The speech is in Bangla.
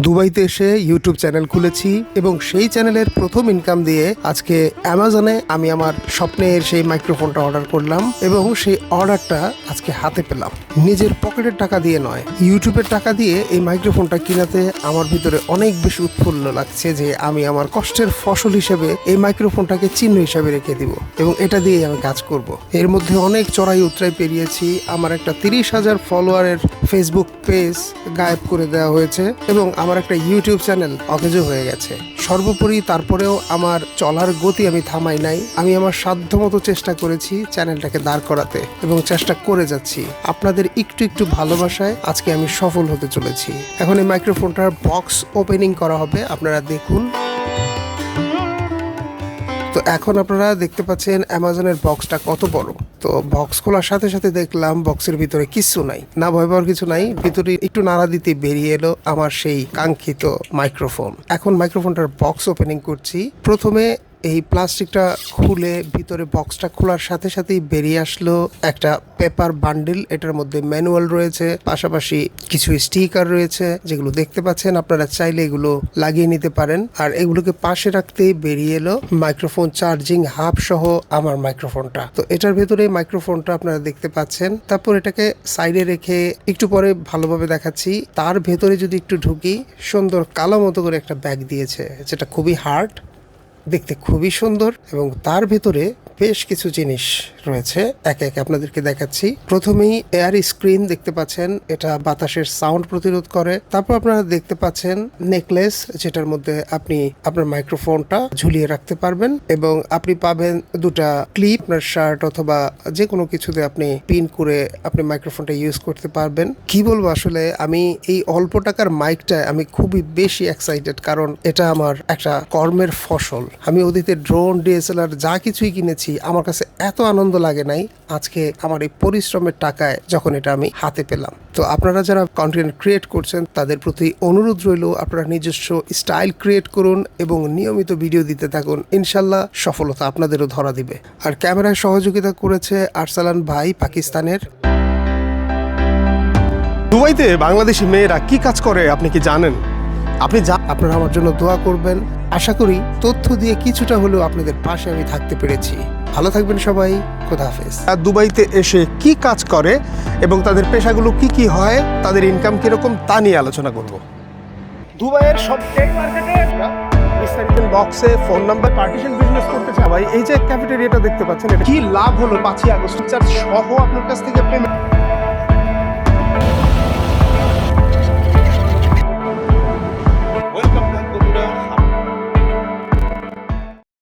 দুবাইতে এসে ইউটিউব চ্যানেল খুলেছি এবং সেই চ্যানেলের প্রথম ইনকাম দিয়ে আজকে অ্যামাজনে আমি আমার স্বপ্নের সেই মাইক্রোফোনটা অর্ডার করলাম এবং সেই অর্ডারটা আজকে হাতে পেলাম। নিজের পকেটের টাকা দিয়ে নয় ইউটিউবের টাকা দিয়ে এই মাইক্রোফোনটা কিনাতে আমার ভিতরে অনেক বেশি উৎফুল্ল লাগছে যে আমি আমার কষ্টের ফসল হিসেবে এই মাইক্রোফোনটাকে চিহ্ন হিসেবে রেখে দিব এবং এটা দিয়ে আমি কাজ করব। এর মধ্যে অনেক চড়াই উতরাই পেরিয়েছি, আমার একটা তিরিশ হাজার ফলোয়ারের ফেসবুক পেজ গায়েব করে দেওয়া হয়েছে এবং আমার একটা ইউটিউব চ্যানেল অকেজো হয়ে গেছে। সর্বোপরি তারপরেও আমার চলার গতি আমি থামাই নাই। আমি আমার সাধ্যমতো চেষ্টা করেছি চ্যানেলটাকে দাঁড় করাতে এবং চেষ্টা করে যাচ্ছি। আপনাদের একটু একটু ভালোবাসায় আজকে আমি সফল হতে চলেছি। এখন এই মাইক্রোফোনটার বক্স ওপেনিং করা হবে। আপনারা দেখুন। তো এখন আপনারা দেখতে পাচ্ছেন অ্যামাজনের বক্সটা কত বড়। তো বক্স খোলার সাথে সাথে দেখলাম বক্সের ভিতরে কিছু নাই। না ভয় পাওয়ার কিছু নাই, ভিতরে একটু নাড়া দিতে বেরিয়ে এলো আমার সেই কাঙ্ক্ষিত মাইক্রোফোন এখন মাইক্রোফোনটার বক্স ওপেনিং করছি। প্রথমে এই প্লাস্টিকটা খুলে ভিতরে বক্সটা খোলার সাথে সাথেই বেরিয়ে আসলো একটা পেপার বান্ডিল। এটার মধ্যে ম্যানুয়াল রয়েছে, পাশাপাশি কিছু স্টিকার রয়েছে যেগুলো দেখতে পাচ্ছেন। আপনারা চাইলে এগুলো লাগিয়ে নিতে পারেন। আর এগুলোকে পাশে রাখতেই বেরিয়ে এলো মাইক্রোফোন চার্জিং হাব সহ আমার মাইক্রোফোনটা। তো এটার ভেতরে মাইক্রোফোনটা আপনারা দেখতে পাচ্ছেন। তারপর এটাকে সাইডে রেখে একটু পরে ভালোভাবে দেখাচ্ছি। তার ভেতরে যদি একটু ঢুকি, সুন্দর কালো মতো করে একটা ব্যাগ দিয়েছে, যেটা খুবই হার্ড। দেখতে খুবই সুন্দর এবং তার ভেতরে বেশ কিছু জিনিস রয়েছে। একে একে আপনাদেরকে দেখাচ্ছি। প্রথমেই এয়ার স্ক্রিন দেখতে পাচ্ছেন। এটা বাতাসের সাউন্ড প্রতিরোধ করে। তারপর আপনারা দেখতে পাচ্ছেন নেকলেস, যেটার মধ্যে আপনি আপনার মাইক্রোফোনটা ঝুলিয়ে রাখতে পারবেন এবং আপনি পাবেন দুটা ক্লিপ, আপনার শার্ট অথবা যে কোনো কিছুতে আপনি পিন করে আপনি মাইক্রোফোনটা ইউজ করতে পারবেন। কি বলব আসলে, আমি এই অল্প টাকার মাইকটায় আমি খুবই বেশি এক্সাইটেড, কারণ এটা আমার একটা কর্মের ফসল। আমি অতীতে ড্রোন, ডিএসএলআর যা কিছুই কিনেছি আমার কাছে এত আনন্দ লাগে নাই আজকে আমার এই পরিশ্রমের টাকায় যখন এটা আমি হাতে পেলাম। তো আপনারা যারা কন্টেন্ট ক্রিয়েট করছেন তাদের প্রতি অনুরোধ রইল আপনারা নিজস্ব স্টাইল ক্রিয়েট করুন এবং নিয়মিত ভিডিও দিতে থাকুন। ইনশাল্লাহ সফলতা আপনাদেরও ধরা দিবে। আর ক্যামেরায় সহযোগিতা করেছে আরসালান ভাই পাকিস্তানের। দুবাইতে বাংলাদেশি মেয়েরা কি কাজ করে আপনি কি জানেন? আপনি যা আপনারা আমার জন্য দোয়া করবেন। আশা করি তথ্য দিয়ে কিছুটা হলেও আপনাদের পাশে আমি থাকতে পেরেছি। ভালো থাকবেন সবাই, খোদা হাফেজ। আর দুবাইতে এসে কি কাজ করে এবং তাদের পেশাগুলো কি কি হয়, তাদের ইনকাম কীরকম, তা নিয়ে আলোচনা করব। দুবাইয়ের সব বক্সে ফোন নাম্বার পার্টিশন বিজনেস করতে চাই ভাই, এই যে ক্যাফেটেরিয়াটা দেখতে পাচ্ছেন, এটা কি লাভ হলো পাঁচই আগস্ট? সহ আপনার কাছ থেকে পেমেন্ট